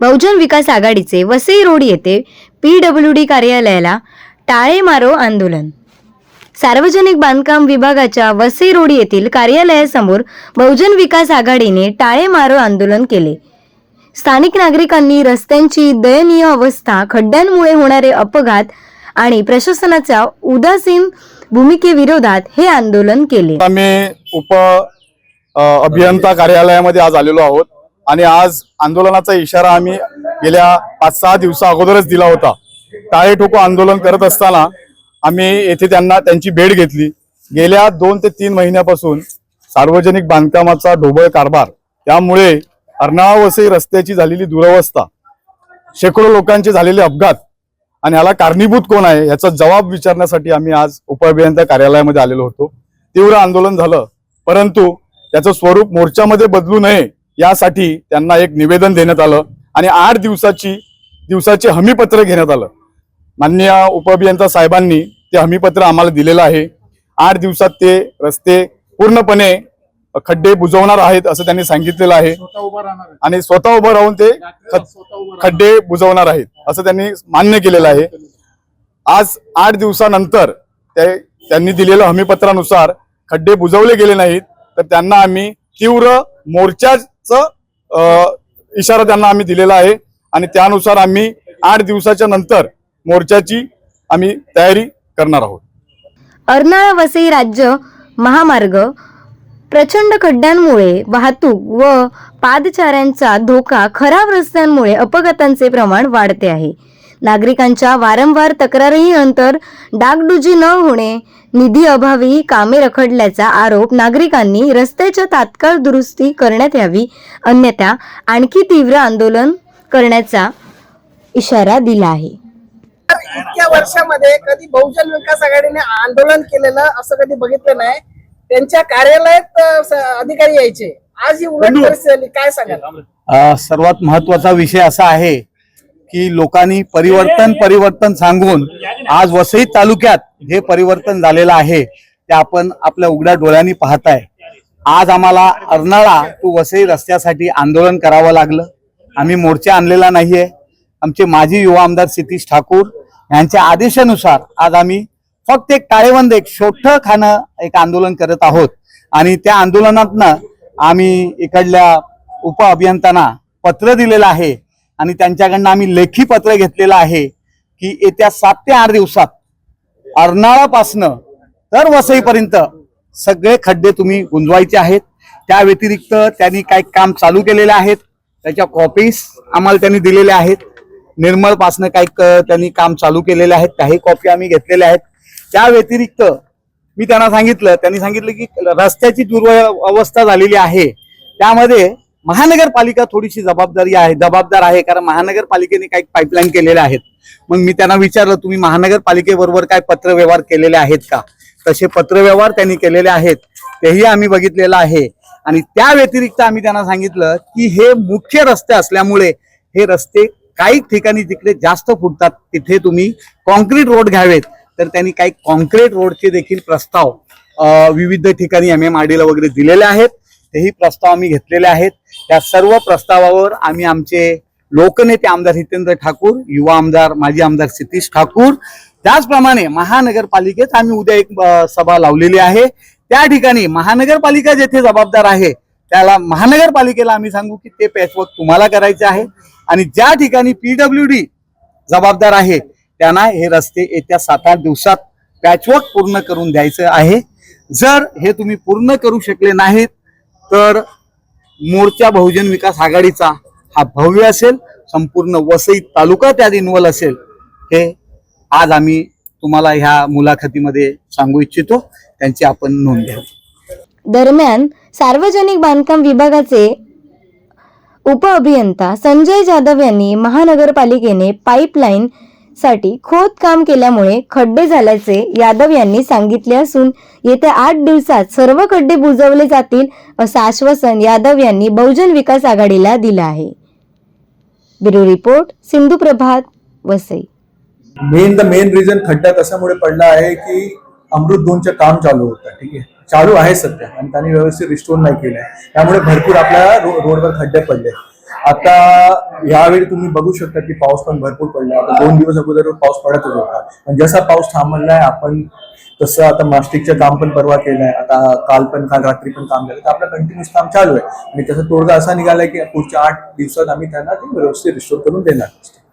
बहुजन विकास आघाडीचे वसई रोड येथे P W D कार्यालयाला टाळे मारो आंदोलन. सार्वजनिक बांधकाम विभागाच्या वसई रोड येथील कार्यालयासमोर बहुजन विकास आघाडीने टाळे मारो आंदोलन केले. स्थानिक नागरिकांनी रस्त्यांची दयनीय अवस्था खड्ड्यांमुळे होणारे अपघात आणि प्रशासनाच्या उदासीन भूमिकेविरोधात हे आंदोलन केले. आम्ही उप अभियंता कार्यालयामध्ये आज आलेलो आहोत. आणि आज आंदोलनाचा इशारा आम्ही गेल्या पाच सहा दिवसा अगोदरच दिला होता. टाळे ठोको आंदोलन करत असताना आम्ही येथे त्यांना त्यांची भेट घेतली. गेल्या दोन ते तीन महिन्यापासून सार्वजनिक बांधकामाचा ढोबळ कारभार त्यामुळे अर्नाळा वसई रस्त्याची झालेली दुरवस्था शेकडो लोकांचे झालेले अपघात आणि ह्याला कारणीभूत कोण आहे याचा जबाब विचारण्यासाठी आम्ही आज उपअभियंता कार्यालयामध्ये आलेलो होतो. तीव्र आंदोलन झालं परंतु त्याचं स्वरूप मोर्चामध्ये बदलू नये यासाठी त्यांना एक निवेदन देण्यात आलं आणि आठ दिवसाची दिवसाचे हमीपत्र घेण्यात आलं. माननीय उपअभियंता साहेबांनी ते हमीपत्र आम्हाला दिलेलं आहे. आठ दिवसात ते रस्ते पूर्णपणे खड्डे बुजवणार आहेत असं त्यांनी सांगितलेलं आहे. आणि स्वतः उभं राहून ते खड- खड्डे बुजवणार आहेत असं त्यांनी मान्य केलेलं आहे. आज आठ दिवसानंतर ते त्यांनी दिलेल्या हमीपत्रानुसार खड्डे बुजवले गेले नाहीत. तर त्यांना आम्ही तीव्र मोर्चाचं अ, इशारा त्यांना आम्ही दिलेला आहे. आणि त्यानुसार आम्ही आठ दिवसाच्या नंतर मोर्चाची आम्ही तयारी करणार आहोत. अर्नाळा वसई राज्य महामार्ग प्रचंड खड्ड्यांमुळे वाहतूक व पादचाऱ्यांचा धोका खराब रस्त्यांमुळे अपघातांचे प्रमाण वाढते आहे. नागरिकांच्या वारंवार तक्रारीही नंतर डागडुजी न होणे निधी अभावी कामे रखडल्याचा आरोप नागरिकांनी रस्त्याच्या तात्काळ दुरुस्ती करण्यात यावी अन्यथा आणखी तीव्र आंदोलन करण्याचा इशारा दिला आहे. इतक्या वर्षामध्ये कधी बहुजन विकास आघाडीने आंदोलन केलेलं असं कधी बघितलं नाही. त्यांच्या कार्यालयात अधिकारी यायचे. आज ही उलट परिस्थिती झाली काय सांगाल? सर्वात महत्त्वाचा विषय असा आहे की लोकांनी परिवर्तन परिवर्तन सांगून आज वसई तालुक्यात जे परिवर्तन झालेलं आहे ते आपण आपल्या उघड्या डोळ्यांनी पाहताय. आज आम्हाला अर्नाळा टू वसई रस्त्यासाठी आंदोलन करावं लागलं. आम्ही मोर्चा आणलेला नाहीये. आमचे माजी युवा आमदार सतीश ठाकूर यांच्या आदेशानुसार आज आम्ही फक्त एक टाळेबंद एक छोटं खाणं एक आंदोलन करत आहोत. आणि त्या आंदोलनातनं आम्ही इकडल्या उप अभियंत्यांना पत्र दिलेलं आहे. आणि त्यांच्याकडनं आम्ही लेखी पत्र घेतलेलं आहे की येत्या सात ते आठ दिवसात अर्नाळापासनं तर वसईपर्यंत सगळे खड्डे तुम्ही गुंजवायचे आहेत. त्या व्यतिरिक्त त्यांनी काही काम चालू केलेले आहेत. त्याच्या कॉपीज आम्हाला त्यांनी दिलेल्या आहेत. निर्मळपासनं काही क- त्यांनी काम चालू केलेले आहेत. त्याही कॉपी आम्ही घेतलेल्या आहेत. त्या व्यतिरिक्त मी त्यांना सांगितलं त्यांनी सांगितलं की रस्त्याची दुर्वस्था झालेली आहे. त्यामध्ये महानगरपालिका थोडीशी जबाबदारी आहे जबाबदार आहे कारण महानगरपालिकेने काही पाईपलाईन केलेल्या आहेत. मग मी त्यांना विचारलं तुम्ही महानगरपालिकेबरोबर काय पत्रव्यवहार केलेले आहेत का? तसे पत्रव्यवहार त्यांनी केलेले आहेत तेही आम्ही बघितलेलं आहे. आणि त्या व्यतिरिक्त आम्ही त्यांना सांगितलं की हे मुख्य रस्ते असल्यामुळे हे रस्ते काही ठिकाणी जिकडे जास्त फुटतात तिथे तुम्ही कॉन्क्रीट रोड घ्यावेत. तर त्यांनी काही कॉन्क्रीट रोडचे देखील प्रस्ताव विविध ठिकाणी एम एम आर वगैरे दिलेले आहेत. तेही प्रस्ताव आम्ही घेतलेले आहेत. त्या सर्व प्रस्तावावर आम्ही आमचे लोकनेते आमदार हितेंद्र ठाकूर युवा आमदार माजी आमदार सतीश ठाकूर त्याचप्रमाणे महानगरपालिकेत आम्ही उद्या एक सभा लावलेली आहे. त्या ठिकाणी महानगरपालिका जेथे जबाबदार आहे त्याला महानगरपालिकेला आम्ही सांगू की ते पॅचवर्क तुम्हाला करायचे आहे. आणि ज्या ठिकाणी पीडब्ल्यू डी जबाबदार आहे त्यांना हे रस्ते येत्या सात आठ दिवसात पॅचवर्क पूर्ण करून द्यायचं आहे. जर हे तुम्ही पूर्ण करू शकले नाहीत तर मोर्चा बहुजन विकास आघाडीचा हा भव्य असेल संपूर्ण वसई तालुका त्यात इन्वॉल्व असेल हे आज आम्ही तुम्हाला ह्या मुलाखतीमध्ये सांगू इच्छितो. त्यांची आपण नोंद घ्या दरम्यान सार्वजनिक बांधकाम विभागाचे उपअभियंता संजय जाधव यांनी महानगरपालिकेने पाईपलाईन साठी खोदकाम केल्यामुळे खड्डे झाल्याचे यादव यांनी सांगितले असून येत्या आठ दिवसात सर्व खड्डे बुजवले जातील असं आश्वासन यादव यांनी बहुजन विकास आघाडीला दिलं आहे. Bureau report Sindhu Prabhat Vasai. Main the main reason खड्डा कशामुळे पडला आहे की अमृत दोनचे काम चालू होतं ठीक आहे? चालू आहे सध्या आणि त्यांनी व्यवस्थित रिस्टोर नाही केलं त्यामुळे भरपूर आपल्या रोडवर खड्डे पडले. आता यावेळी तुम्ही बघू शकता की पाऊस पण भरपूर पडला. आता दोन दिवस अगोदर पाऊस पडतच होता. पण जसा पाऊस थांबलाय आपण तसं आता मास्टिकचं काम पण परवा केलंय. आता काल पण काल रात्री पण काम झालं. तर आपलं कंटिन्युअस काम चालू आहे. आणि त्याचा तोडगा असा निघालाय की पुढच्या आठ दिवसात आम्ही त्यांना ते व्यवस्थित रिस्टोर करून देणार.